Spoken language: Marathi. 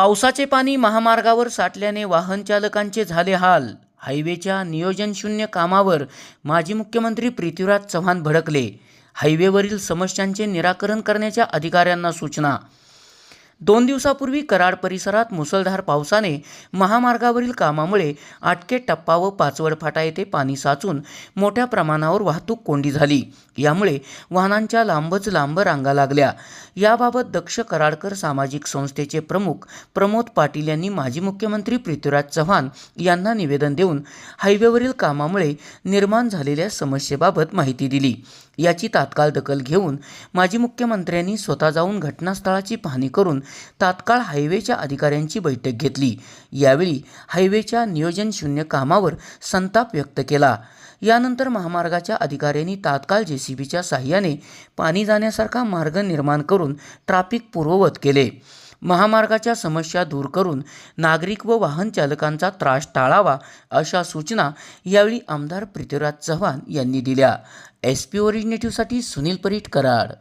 पावसाचे पाणी महामार्गावर साठल्याने वाहन चालकांचे झाले हाल. हायवेच्या नियोजनशून्य कामावर माजी मुख्यमंत्री पृथ्वीराज चव्हाण भडकले. हायवेवरील समस्यांचे निराकरण करण्याच्या अधिकाऱ्यांना सूचना दोन दिवसापूर्वी कराड परिसरात मुसळधार पावसाने महामार्गावरील कामामुळे आटके टप्पा व पाचवड फाटा येथे पाणी साचून मोठ्या प्रमाणावर वाहतूक कोंडी झाली. यामुळे वाहनांच्या लांबच लांब रांगा लागल्या. याबाबत दक्ष कराडकर सामाजिक संस्थेचे प्रमुख प्रमोद पाटील यांनी माजी मुख्यमंत्री पृथ्वीराज चव्हाण यांना निवेदन देऊन हायवेवरील कामामुळे निर्माण झालेल्या समस्येबाबत माहिती दिली. याची तात्काळ दखल घेऊन माजी मुख्यमंत्र्यांनी स्वतः जाऊन घटनास्थळाची पाहणी करून तात्काळ हायवेच्या अधिकाऱ्यांची बैठक घेतली. यावेळी हायवेच्या नियोजन शून्य कामावर संताप व्यक्त केला. यानंतर महामार्गाच्या अधिकाऱ्यांनी तात्काळ जेसीबीच्या साह्याने पाणी जाण्यासारखा मार्ग निर्माण करून ट्रॅफिक पूर्ववत केले. महामार्गाच्या समस्या दूर करून नागरिक व वाहन चालकांचा त्रास टाळावा अशा सूचना यावेळी आमदार पृथ्वीराज चव्हाण यांनी दिल्या. एस पी ओरिजिनेटिव्हसाठी सुनील परीट कराड.